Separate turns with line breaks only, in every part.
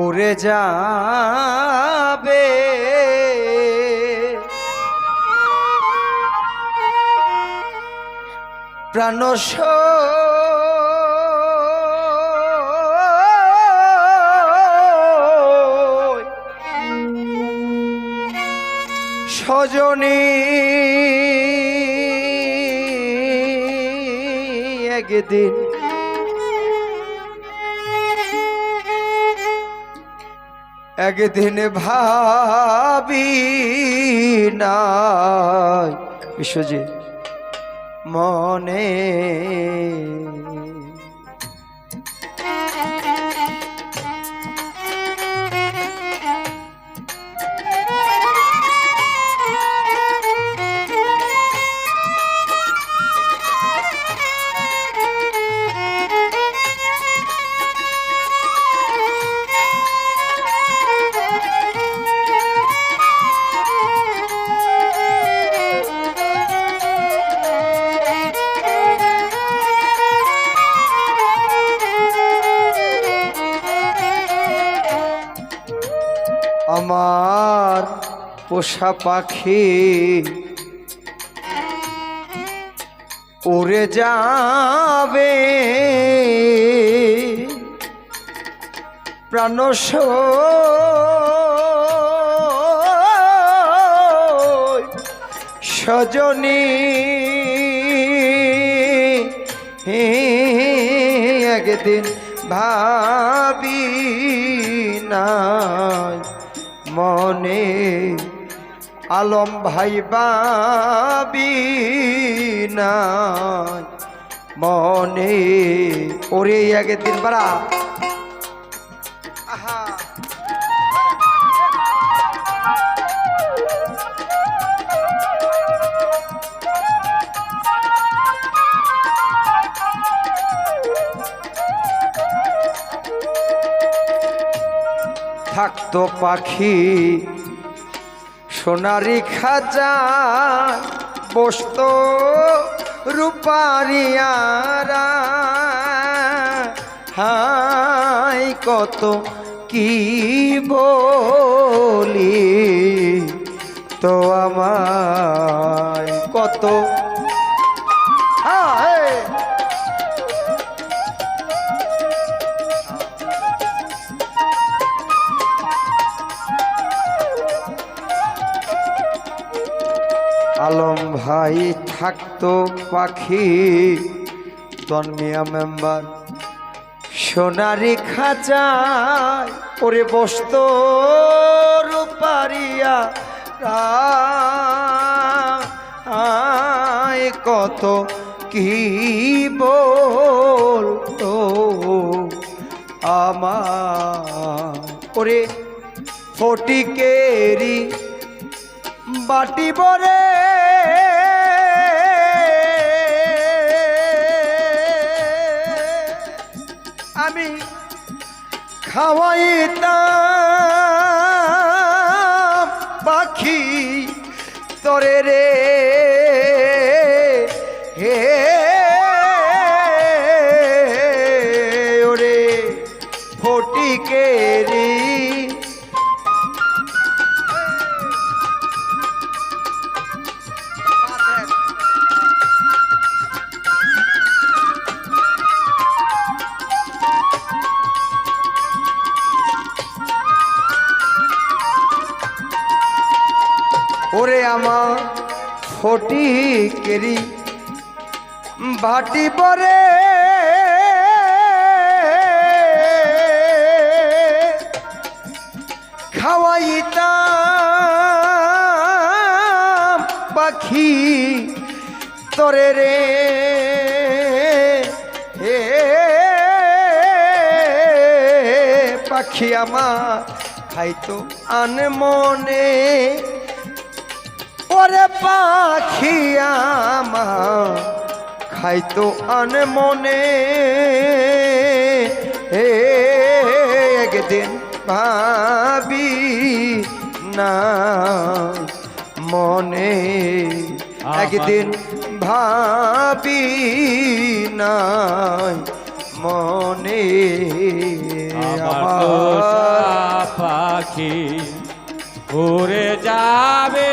উড়ে যাবে। প্রাণস সজনী একদিন একদিন ভাবি নাই বিশ্বজিৎ মনে আমার পোষা পাখি। উড়ে যাবে। প্রাণস সজনী। একদিন ভাবি নাই মনে আলম ভাই বাবি নাই। মনে ওরে একদিন বাড়া। আহা। থাকতো পাখি সোনারি খাজা বসত রূপারিয়ারা হাই কত কি বলি তো আমায় কত ভাই থাকতো পাখি। তন্মিয়া মেম্বার, সোনারি খাঁচায় ওরে বসত রূপারিয়া আয় কত কি বলতো আমার? ফটিকেরি বাটি বরে আমি খাওয়াইতাম পাখি তরে রে হে ওরে আমার ফটি কেরি বাটি পরে। খাওয়াইতাম পাখি তরে রে। হে পাখি আমার খাইতো আনমনে। ওরে পাখি আমার খাইতো আনমনে হে একদিন ভাবি না মনে একদিন ভাবি না মনে।
আমার পাখি ঘুরে যাবে।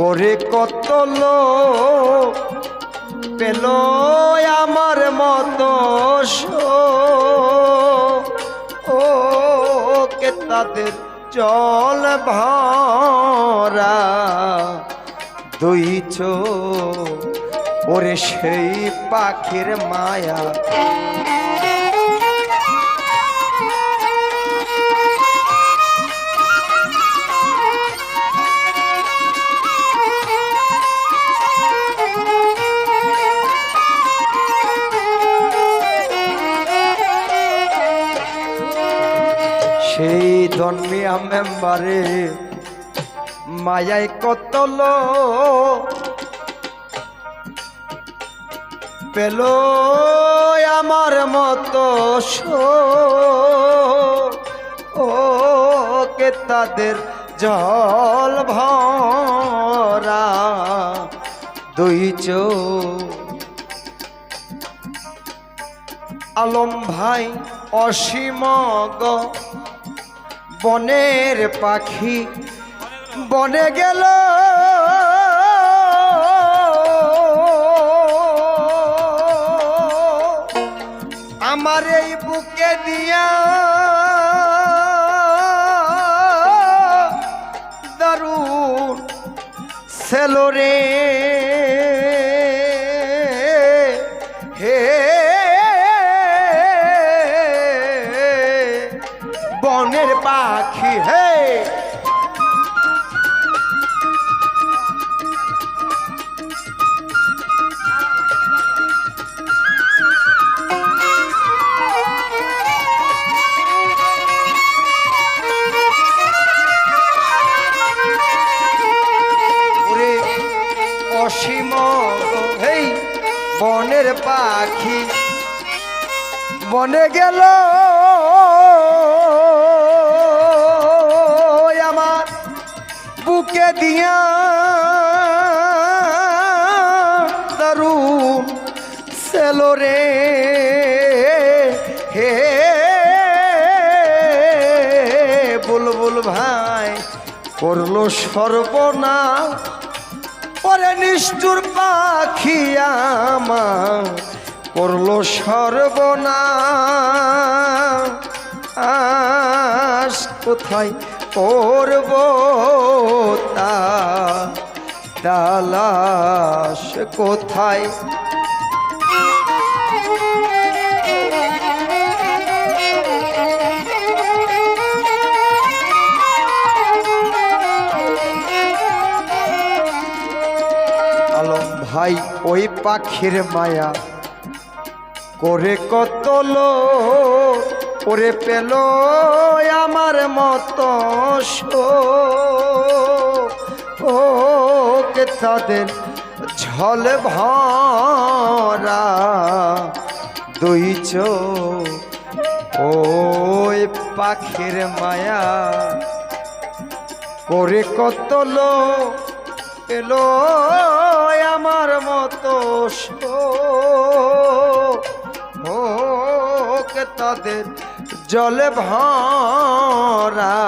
করে কত লোক পেল আমার মতো ও, কে তাদের জল ভরা? দুই ওরে সেই পাখির মায়া। ধর্মিয়া মেম্বারে মায়ায় কত পেল আমার মতো ও কে তাদের জল ভরা দুই আলম ভাই অসীম গ বনের পাখি বনে গেল। আমার এই বুকে দিয়া দারুণ সেলোরে করল সর্বনা পরে নিষ্ঠুর পাখি আমার করল সর্বনা আস কোথায় করব তা? তালাশ কোথায় ভাই, ওই পাখির মায়া। করে কত ওরে পেল আমার মতো ও তাদের ঝল ভরা দুই ওই পাখির মায়া। করে কত লোক এলো আমার মতো হোক তাদের জলে ভরা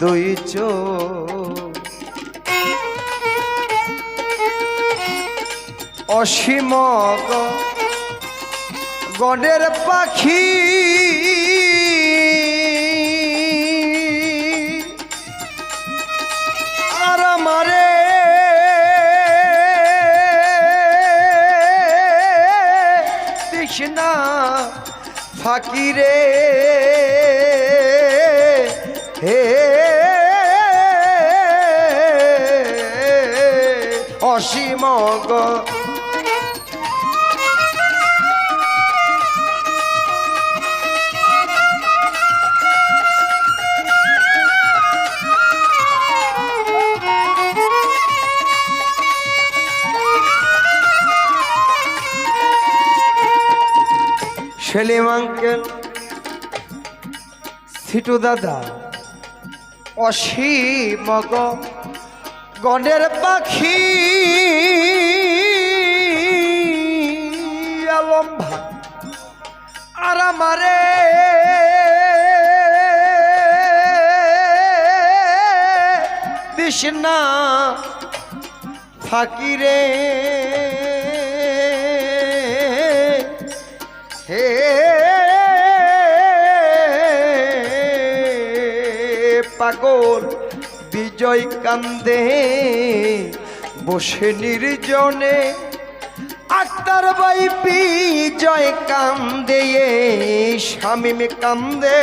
দুই চো অসীম গণের পাখি তৃষ্ণা ফাকিরে হে অসীম সেলিম আঙ্কেল সিটু দাদা অসীম গণের পাখি আলম ভাই আর আমারে তৃষ্ণা ফাকিরে পাগল বিজয় কান্দে, বসে নির্জনে আক্তার বাই বিজয় কান্দে স্বামী কান্দে,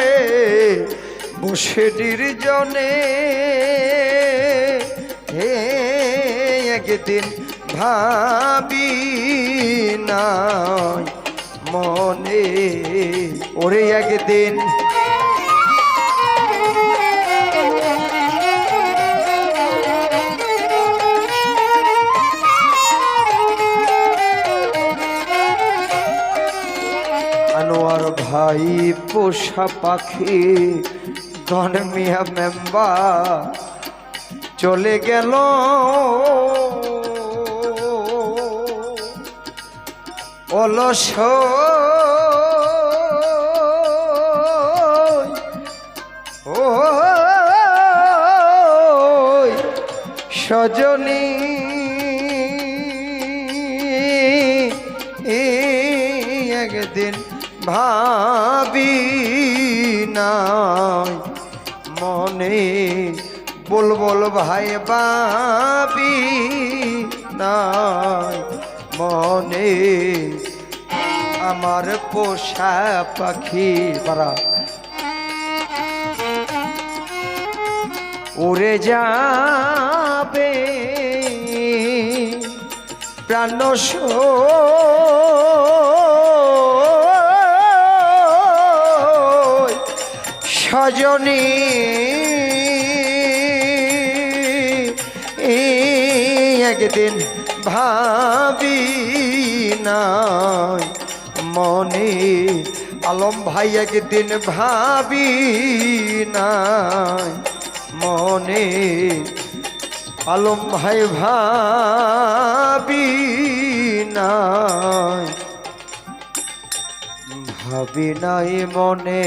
বসে নির্জনে। হে, একদিন ভাবি নাই মনে, ওরে একদিন আনোয়ার ভাই পোষা পাখি ধন মিয়া মেম্বার চলে গেল। অলস ও সজনী। একদিন ভাবি নাই। মনে বল বল ভাই বাবি নাই। মনে আমার পোষা পাখি পারা উড়ে যাবে প্রাণ সজনী একদিন ভাবি নাই মনে আলম ভাই একদিন ভাবি নাই মনে আলম ভাই ভাবি নাই ভাবি নাই মনে।